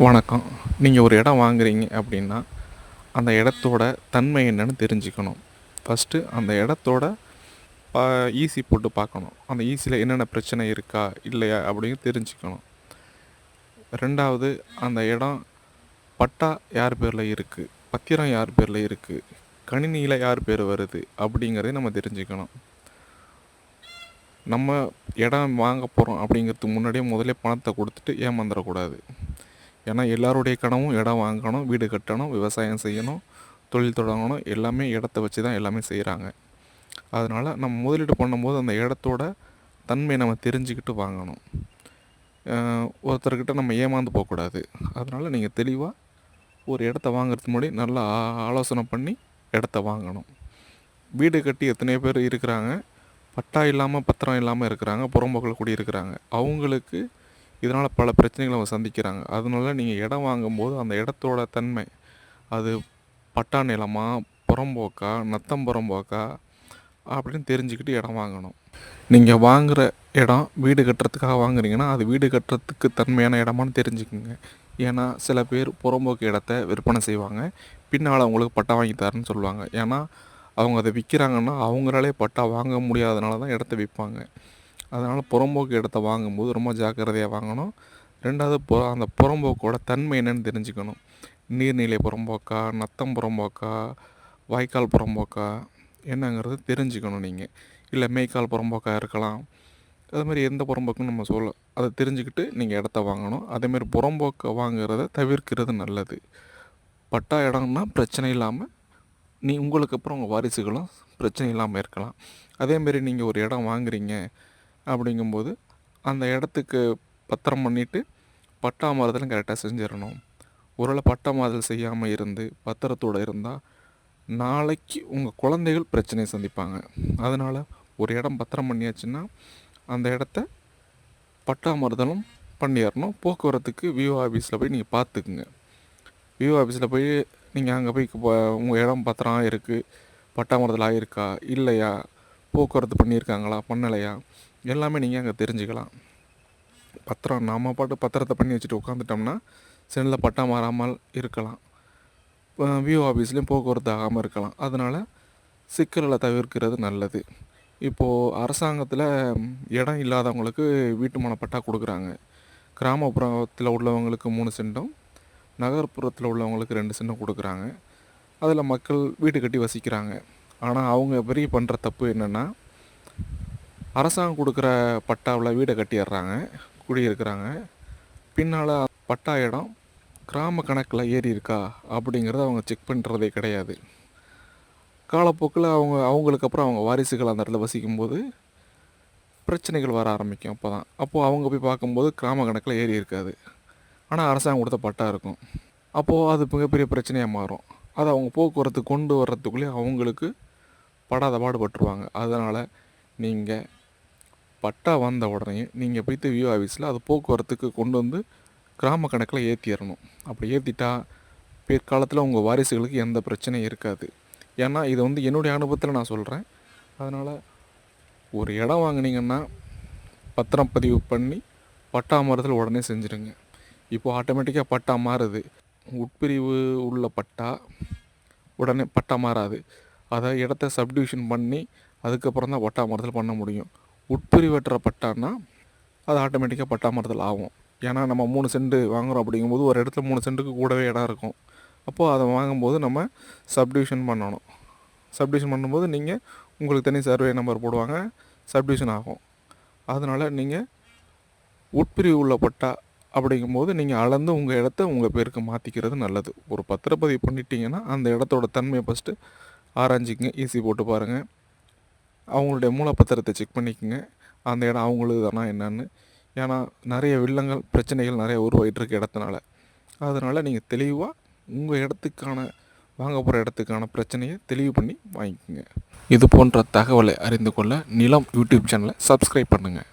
வணக்கம். நீங்கள் ஒரு இடம் வாங்குறீங்க அப்படின்னா அந்த இடத்தோட தன்மை என்னன்னு தெரிஞ்சுக்கணும். ஃபஸ்ட்டு அந்த இடத்தோட ப ஈசி போட்டு பார்க்கணும். அந்த ஈசியில் என்னென்ன பிரச்சனை இருக்கா இல்லையா அப்படின்னு தெரிஞ்சுக்கணும். ரெண்டாவது அந்த இடம் பட்டா யார் பேரில் இருக்குது பத்திரம் யார் பேரில் இருக்குது கணினியில் யார் பேர் வருது அப்படிங்கிறத நம்ம தெரிஞ்சுக்கணும். நம்ம இடம் வாங்க போகிறோம் அப்படிங்கிறதுக்கு முன்னாடியே முதலே பணத்தை கொடுத்துட்டு ஏமாந்துடக்கூடாது. ஏன்னா எல்லாருடைய கனவும் இடம் வாங்கணும் வீடு கட்டணும் விவசாயம் செய்யணும் தொழில் தொடங்கணும் எல்லாமே இடத்த வச்சு தான் எல்லாமே செய்கிறாங்க அதனால் நம்ம முதலீடு பண்ணும்போது அந்த இடத்தோட தன்மை நம்ம தெரிஞ்சுக்கிட்டு வாங்கணும். ஒருத்தர்கிட்ட நம்ம ஏமாந்து போகக்கூடாது. அதனால் நீங்கள் தெளிவாக ஒரு இடத்த வாங்குறதுக்கு முன்னாடி நல்லா ஆலோசனை பண்ணி இடத்த வாங்கணும். வீடு கட்டி எத்தனையோ பேர் இருக்கிறாங்க. பட்டா இல்லாமல் பத்திரம் இல்லாமல் இருக்கிறாங்க புறம்போக்கில் குடி இருக்கிறாங்க அவங்களுக்கு இதனால் பல பிரச்சனைகளை அவங்க சந்திக்கிறாங்க. அதனால நீங்கள் இடம் வாங்கும்போது அந்த இடத்தோட தன்மை அது பட்டா நிலமா புறம்போக்கா நத்தம் புறம்போக்கா அப்படின்னு தெரிஞ்சுக்கிட்டு இடம் வாங்கணும். நீங்கள் வாங்குகிற இடம் வீடு கட்டுறதுக்காக வாங்குறீங்கன்னா அது வீடு கட்டுறதுக்கு தன்மையான இடமான்னு தெரிஞ்சுக்குங்க. ஏன்னா சில பேர் புறம்போக்கு இடத்த விற்பனை செய்வாங்க. பின்னால் அவங்களுக்கு பட்டா வாங்கி தரேன்னு சொல்லுவாங்க. ஏன்னா அவங்க அதை விற்கிறாங்கன்னா அவங்களாலே பட்டா வாங்க முடியாதனால தான் இடத்த விற்பாங்க. அதனால் புறம்போக்கு இடத்த வாங்கும்போது ரொம்ப ஜாக்கிரதையாக வாங்கணும். ரெண்டாவது புற அந்த புறம்போக்கோட தன்மை என்னன்னு தெரிஞ்சுக்கணும். நீர்நிலை புறம்போக்கா நத்தம் புறம்போக்கா வாய்க்கால் புறம்போக்கா என்னங்கிறது தெரிஞ்சுக்கணும் நீங்கள் இல்லை மேய்க்கால் புறம்போக்கா இருக்கலாம். அது மாதிரி எந்த புறம்போக்குன்னு நம்ம சொல்ல அதை தெரிஞ்சுக்கிட்டு நீங்கள் இடத்த வாங்கணும். அதேமாரி புறம்போக்கை வாங்குறத தவிர்க்கிறது நல்லது. பட்டா இடம்னா பிரச்சனை இல்லாமல் நீ உங்களுக்கு அப்புறம் உங்கள் வாரிசுகளும் பிரச்சனை இல்லாமல் இருக்கலாம். அதேமாரி நீங்கள் ஒரு இடம் வாங்குறீங்க. அப்படிங்கும்போது அந்த இடத்துக்கு பத்திரம் பண்ணிவிட்டு பட்டா மாறுதலும் கரெக்டாக செஞ்சிடணும். ஒருவேளை பட்டா மாறுதல் செய்யாமல் இருந்து பத்திரத்தோடு இருந்தால் நாளைக்கு உங்கள் குழந்தைகள் பிரச்சனையை சந்திப்பாங்க. அதனால் ஒரு இடம் பத்திரம் பண்ணியாச்சுன்னா அந்த இடத்த பட்டா மாறுதலும் பண்ணிடணும் போக்குவரத்துக்கு விஓ ஆஃபீஸில் போய் நீங்கள் பார்த்துக்குங்க விஓ ஆஃபீஸில் போய் நீங்கள் அங்கே போய் உங்கள் இடம் பத்திரம் இருக்குது பட்டா மாறுதல் ஆகிருக்கா இல்லையா போக்குவரத்து பண்ணியிருக்காங்களா பண்ணலையா எல்லாமே நீங்கள் அங்கே தெரிஞ்சுக்கலாம். பத்திரம் நாம் பாட்டு பத்திரத்தை பண்ணி வச்சுட்டு உட்காந்துட்டோம்னா சென்னில் பட்டா மாறாமல் இருக்கலாம். விஓ ஆஃபீஸ்லேயும் போக்குவரத்து ஆகாமல் இருக்கலாம். அதனால் சிக்கல்களை தவிர்க்கிறது நல்லது. இப்போது அரசாங்கத்தில் இடம் இல்லாதவங்களுக்கு வீட்டு பட்டா கொடுக்குறாங்க. கிராமப்புறத்தில் உள்ளவங்களுக்கு மூணு சென்டும் நகர்ப்புறத்தில் உள்ளவங்களுக்கு ரெண்டு சென்டும் கொடுக்குறாங்க. அதில் மக்கள் வீடு கட்டி வசிக்கிறாங்க. ஆனால் அவங்க பெரிய பண்ணுற தப்பு என்னென்னா அரசாங்கம் கொடுக்குற பட்டாவில் வீடை கட்டிடுறாங்க குடியிருக்கிறாங்க. பின்னால் பட்டா இடம் கிராம கணக்கில் ஏறி இருக்கா அப்படிங்கிறத அவங்க செக் பண்ணுறதே கிடையாது. காலப்போக்கில் அவங்க அவங்களுக்கு அப்புறம் அவங்க வாரிசுகள் அந்த இடத்துல வசிக்கும்போது பிரச்சனைகள் வர ஆரம்பிக்கும் அப்போ தான் அப்போது அவங்க போய் பார்க்கும்போது கிராம கணக்கில் ஏறி இருக்காது. ஆனால் அரசாங்கம் கொடுத்த பட்டா இருக்கும். அப்போது அது மிகப்பெரிய பிரச்சனையாக மாறும். அதை அவங்க போக்குவரத்து கொண்டு வர்றதுக்குள்ளேயே அவங்களுக்கு படாத பாடுபட்டுருவாங்க. அதனால் நீங்கள் பட்டா வந்த உடனே நீங்கள் போய்த்து வியூ ஆஃபீஸில் அது போக்குவரத்துக்கு கொண்டு வந்து கிராம கணக்கில் ஏற்றிடணும் அப்படி ஏற்றிட்டா பிற்காலத்தில் உங்கள் வாரிசுகளுக்கு எந்த பிரச்சனையும் இருக்காது. ஏன்னா இது வந்து என்னுடைய அனுபவத்தில் நான் சொல்கிறேன் அதனால் ஒரு இடம் வாங்கினீங்கன்னா பத்திரம் பதிவு பண்ணி பட்டா மாறுதல் உடனே செஞ்சுருங்க. இப்போது ஆட்டோமேட்டிக்காக பட்டா மாறுது. உட்பிரிவு உள்ள பட்டா உடனே பட்டா மாறாது. அதை இடத்த சப்டிவிஷன் பண்ணி அதுக்கப்புறம் தான் பட்டா மாறுதல் பண்ண முடியும். உட்பிரிவற்ற பட்டான்னா அது ஆட்டோமேட்டிக்காக பட்டா மாறுதல் ஆகும். ஏன்னா நம்ம மூணு சென்ட் வாங்குறோம் அப்படிங்கும்போது ஒரு இடத்துல மூணு சென்ட்டுக்கு கூடவே இடம் இருக்கும். அப்போது அதை வாங்கும்போது நம்ம சப்டிவிஷன் பண்ணணும். சப்டிவிஷன் பண்ணும்போது நீங்கள் உங்களுக்கு தனி சர்வே நம்பர் போடுவாங்க. சப்டிவிஷன் ஆகும். அதனால் நீங்கள் உட்பிரிவு உள்ள பட்டா அப்படிங்கும்போது நீங்கள் அளந்து உங்கள் இடத்த உங்கள் பேருக்கு மாற்றிக்கிறது நல்லது. ஒரு பத்திரப்பதிவு பண்ணிட்டீங்கன்னா அந்த இடத்தோட தன்மையை ஃபஸ்ட்டு ஆராய்ஞ்சிக்கங்க. ஈஸி போட்டு பாருங்கள் அவங்களுடைய மூலப்பத்திரத்தை செக் பண்ணிக்கோங்க. அந்த இடம் அவங்களுக்கு தானா என்னன்னு. ஏன்னா நிறைய வில்லங்கள் பிரச்சனைகள் நிறைய உருவாகிட்டுருக்கு இடத்துனால. அதனால் நீங்கள் தெளிவாக உங்கள் இடத்துக்கான வாங்க போகிற இடத்துக்கான பிரச்சனையை தெளிவு பண்ணி வாங்கிக்கோங்க. இது போன்ற தகவலை அறிந்து கொள்ள நிலம் யூடியூப் சேனலை சப்ஸ்கிரைப் பண்ணுங்கள்